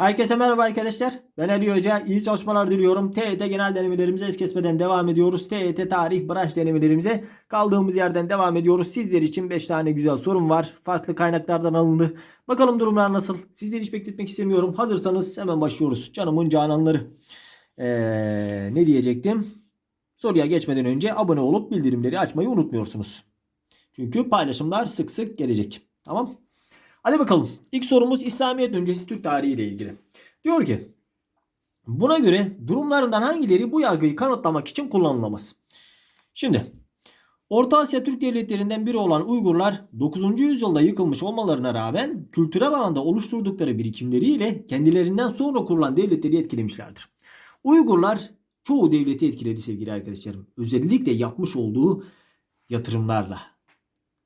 Herkese merhaba arkadaşlar. Ben Ali Hoca. İyi çalışmalar diliyorum. TET genel denemelerimize es kesmeden devam ediyoruz. TET tarih branş denemelerimize kaldığımız yerden devam ediyoruz. Sizler için 5 tane güzel sorum var. Farklı kaynaklardan alındı. Bakalım durumlar nasıl? Sizleri hiç bekletmek istemiyorum. Hazırsanız hemen başlıyoruz. Canımın cananları. Ee, ne diyecektim? Soruya geçmeden önce abone olup bildirimleri açmayı unutmuyorsunuz. Çünkü paylaşımlar sık sık gelecek. Tamam Hadi bakalım. İlk sorumuz İslamiyet öncesi Türk tarihi ile ilgili. Diyor ki buna göre durumlarından hangileri bu yargıyı kanıtlamak için kullanılamaz? Şimdi Orta Asya Türk devletlerinden biri olan Uygurlar 9. yüzyılda yıkılmış olmalarına rağmen kültürel alanda oluşturdukları birikimleriyle kendilerinden sonra kurulan devletleri etkilemişlerdir. Uygurlar çoğu devleti etkiledi sevgili arkadaşlarım. Özellikle yapmış olduğu yatırımlarla.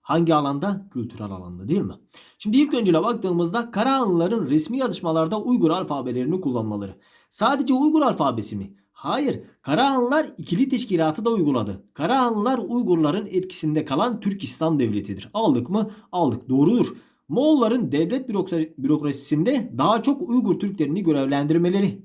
Hangi alanda? Kültürel alanda değil mi? Şimdi ilk öncüle baktığımızda Karahanlıların resmi yazışmalarda Uygur alfabelerini kullanmaları. Sadece Uygur alfabesi mi? Hayır. Karahanlılar ikili teşkilatı da uyguladı. Karahanlılar Uygurların etkisinde kalan Türkistan devletidir. Aldık mı? Aldık. Doğrudur. Moğolların devlet bürokra- bürokrasisinde daha çok Uygur Türklerini görevlendirmeleri.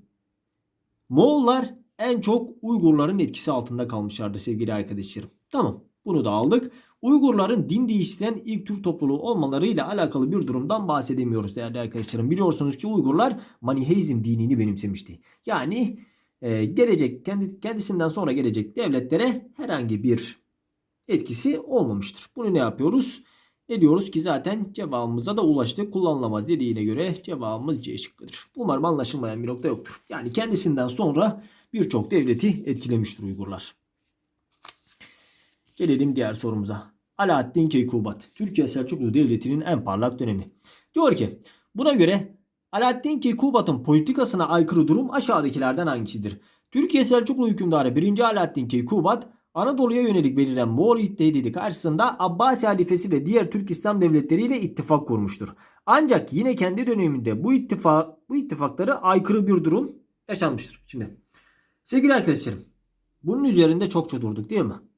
Moğollar en çok Uygurların etkisi altında kalmışlardı sevgili arkadaşlarım. Tamam. Bunu da aldık. Uygurların din değiştiren ilk Türk topluluğu olmalarıyla alakalı bir durumdan bahsedemiyoruz değerli arkadaşlarım. Biliyorsunuz ki Uygurlar Maniheizm dinini benimsemişti. Yani e, gelecek kendi kendisinden sonra gelecek devletlere herhangi bir etkisi olmamıştır. Bunu ne yapıyoruz? Ne diyoruz ki zaten cevabımıza da ulaştık. Kullanılamaz dediğine göre cevabımız C şıkkıdır. Umarım anlaşılmayan bir nokta yoktur. Yani kendisinden sonra birçok devleti etkilemiştir Uygurlar. Gelelim diğer sorumuza. Alaaddin Keykubat, Türkiye Selçuklu Devleti'nin en parlak dönemi. Diyor ki, buna göre Alaaddin Keykubat'ın politikasına aykırı durum aşağıdakilerden hangisidir? Türkiye Selçuklu hükümdarı 1. Alaaddin Keykubat, Anadolu'ya yönelik belirlen Moğol tehdidi karşısında Abbasi halifesi ve diğer Türk İslam devletleriyle ittifak kurmuştur. Ancak yine kendi döneminde bu ittifak bu ittifakları aykırı bir durum yaşanmıştır. Şimdi sevgili arkadaşlarım bunun üzerinde çokça durduk değil mi?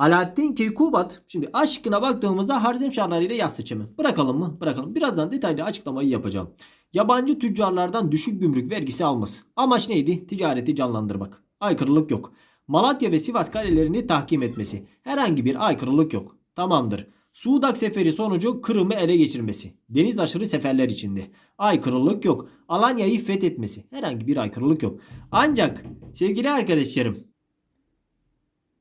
Alaaddin Keykubat şimdi aşkına baktığımızda Harzemşahlar ile yaz seçimi. Bırakalım mı? Bırakalım. Birazdan detaylı açıklamayı yapacağım. Yabancı tüccarlardan düşük gümrük vergisi alması. Amaç neydi? Ticareti canlandırmak. Aykırılık yok. Malatya ve Sivas kalelerini tahkim etmesi. Herhangi bir aykırılık yok. Tamamdır. Suudak seferi sonucu Kırım'ı ele geçirmesi. Deniz aşırı seferler içinde. Aykırılık yok. Alanya'yı fethetmesi. Herhangi bir aykırılık yok. Ancak sevgili arkadaşlarım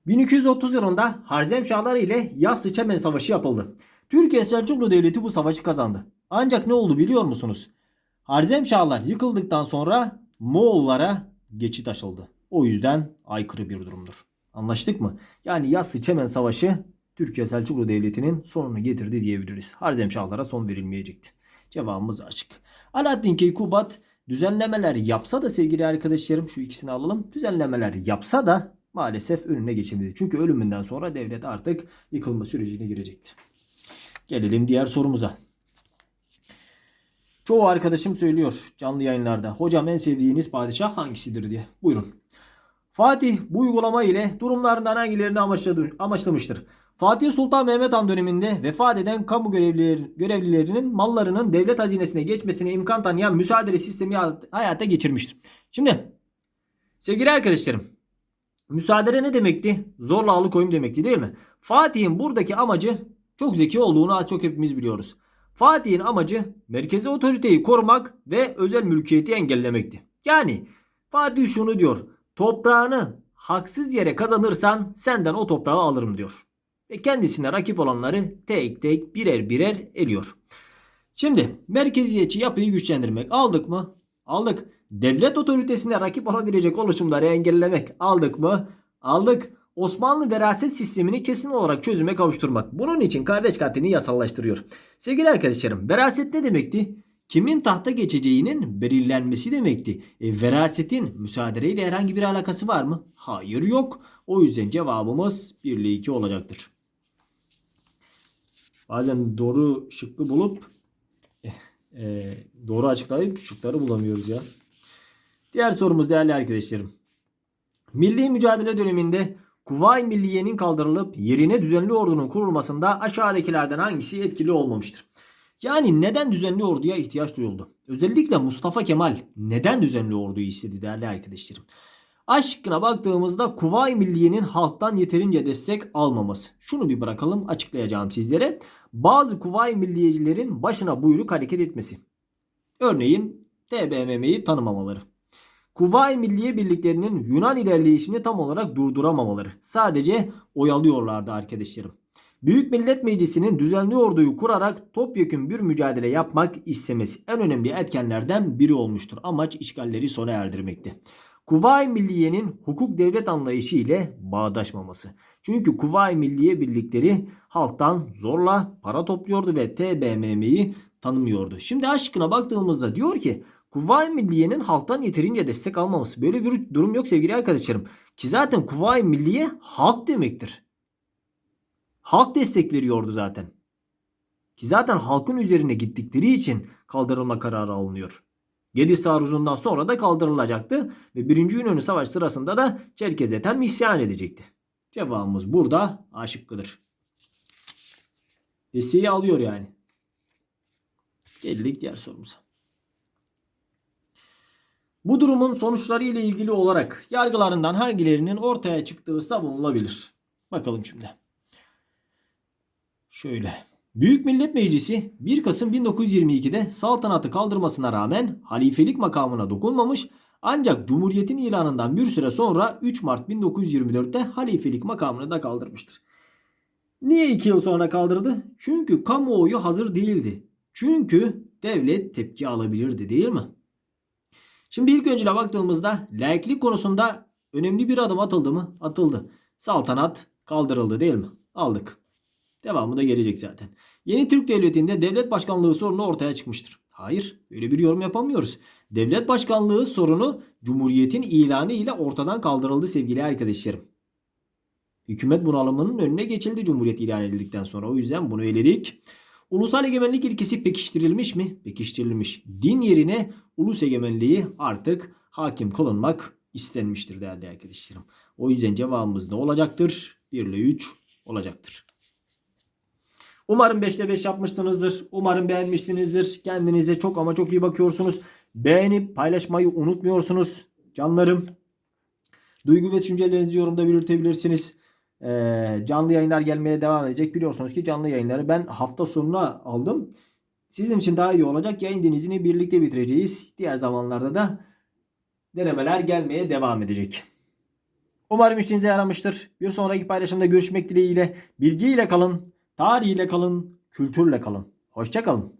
1230 yılında Harzemşahlar ile Yaz Sıçemen Savaşı yapıldı. Türkiye Selçuklu Devleti bu savaşı kazandı. Ancak ne oldu biliyor musunuz? Harzemşahlar yıkıldıktan sonra Moğollara geçit açıldı. O yüzden aykırı bir durumdur. Anlaştık mı? Yani Yaz Sıçemen Savaşı Türkiye Selçuklu Devleti'nin sonunu getirdi diyebiliriz. Harzemşahlara son verilmeyecekti. Cevabımız açık. Alaaddin Keykubat düzenlemeler yapsa da sevgili arkadaşlarım şu ikisini alalım. Düzenlemeler yapsa da maalesef önüne geçemedi. Çünkü ölümünden sonra devlet artık yıkılma sürecine girecekti. Gelelim diğer sorumuza. Çoğu arkadaşım söylüyor canlı yayınlarda. Hocam en sevdiğiniz padişah hangisidir diye. Buyurun. Fatih bu uygulama ile durumlarından hangilerini amaçladı, amaçlamıştır? Fatih Sultan Mehmet Han döneminde vefat eden kamu görevliler, görevlilerinin mallarının devlet hazinesine geçmesine imkan tanıyan müsaade sistemi hayata geçirmiştir. Şimdi sevgili arkadaşlarım Müsaade ne demekti? Zorla alıkoyum demekti değil mi? Fatih'in buradaki amacı çok zeki olduğunu az çok hepimiz biliyoruz. Fatih'in amacı merkezi otoriteyi korumak ve özel mülkiyeti engellemekti. Yani Fatih şunu diyor. Toprağını haksız yere kazanırsan senden o toprağı alırım diyor. Ve kendisine rakip olanları tek tek birer birer eliyor. Şimdi merkeziyetçi yapıyı güçlendirmek aldık mı? Aldık. Devlet otoritesine rakip olabilecek oluşumları engellemek aldık mı? Aldık. Osmanlı veraset sistemini kesin olarak çözüme kavuşturmak. Bunun için kardeş katilini yasallaştırıyor. Sevgili arkadaşlarım veraset ne demekti? Kimin tahta geçeceğinin belirlenmesi demekti. E, verasetin müsaadeyle herhangi bir alakası var mı? Hayır yok. O yüzden cevabımız 1 ile 2 olacaktır. Bazen doğru şıkkı bulup e, doğru açıklayıp şıkları bulamıyoruz ya. Diğer sorumuz değerli arkadaşlarım. Milli mücadele döneminde Kuvayi Milliye'nin kaldırılıp yerine düzenli ordunun kurulmasında aşağıdakilerden hangisi etkili olmamıştır? Yani neden düzenli orduya ihtiyaç duyuldu? Özellikle Mustafa Kemal neden düzenli orduyu istedi değerli arkadaşlarım? Aşkına baktığımızda Kuvayi Milliye'nin halktan yeterince destek almaması. Şunu bir bırakalım açıklayacağım sizlere. Bazı Kuvayi Milliyecilerin başına buyruk hareket etmesi. Örneğin TBMM'yi tanımamaları. Kuvayi Milliye birliklerinin Yunan ilerleyişini tam olarak durduramamaları. Sadece oyalıyorlardı arkadaşlarım. Büyük Millet Meclisi'nin düzenli orduyu kurarak topyekün bir mücadele yapmak istemesi en önemli etkenlerden biri olmuştur. Amaç işgalleri sona erdirmekti. Kuvayi Milliye'nin hukuk devlet anlayışı ile bağdaşmaması. Çünkü Kuvayi Milliye birlikleri halktan zorla para topluyordu ve TBMM'yi tanımıyordu. Şimdi aşkına baktığımızda diyor ki Kuvayi Milliye'nin halktan yeterince destek almaması. Böyle bir durum yok sevgili arkadaşlarım. Ki zaten Kuvayi Milliye halk demektir. Halk destek veriyordu zaten. Ki zaten halkın üzerine gittikleri için kaldırılma kararı alınıyor. Gediz taarruzundan sonra da kaldırılacaktı ve 1. İnönü Savaşı sırasında da Çerkez Ethem isyan edecekti. Cevabımız burada A şıkkıdır. Desteği alıyor yani. Geldik diğer sorumuza. Bu durumun sonuçları ile ilgili olarak yargılarından hangilerinin ortaya çıktığı savunulabilir? Bakalım şimdi. Şöyle. Büyük Millet Meclisi 1 Kasım 1922'de saltanatı kaldırmasına rağmen halifelik makamına dokunmamış ancak Cumhuriyet'in ilanından bir süre sonra 3 Mart 1924'te halifelik makamını da kaldırmıştır. Niye 2 yıl sonra kaldırdı? Çünkü kamuoyu hazır değildi. Çünkü devlet tepki alabilirdi değil mi? Şimdi ilk öncüle baktığımızda laiklik konusunda önemli bir adım atıldı mı? Atıldı. Saltanat kaldırıldı değil mi? Aldık. Devamı da gelecek zaten. Yeni Türk Devleti'nde devlet başkanlığı sorunu ortaya çıkmıştır. Hayır, öyle bir yorum yapamıyoruz. Devlet başkanlığı sorunu Cumhuriyet'in ilanı ile ortadan kaldırıldı sevgili arkadaşlarım. Hükümet bunalımının önüne geçildi Cumhuriyet ilan edildikten sonra. O yüzden bunu eledik. Ulusal egemenlik ilkesi pekiştirilmiş mi? Pekiştirilmiş. Din yerine ulus egemenliği artık hakim kılınmak istenmiştir değerli arkadaşlarım. O yüzden cevabımız ne olacaktır? 1 ile 3 olacaktır. Umarım 5'te 5 yapmışsınızdır. Umarım beğenmişsinizdir. Kendinize çok ama çok iyi bakıyorsunuz. Beğenip paylaşmayı unutmuyorsunuz. Canlarım. Duygu ve düşüncelerinizi yorumda belirtebilirsiniz. Ee, canlı yayınlar gelmeye devam edecek. Biliyorsunuz ki canlı yayınları ben hafta sonuna aldım. Sizin için daha iyi olacak. Yayın denizini birlikte bitireceğiz. Diğer zamanlarda da denemeler gelmeye devam edecek. Umarım işinize yaramıştır. Bir sonraki paylaşımda görüşmek dileğiyle. Bilgiyle kalın, tarihiyle kalın, kültürle kalın. Hoşçakalın.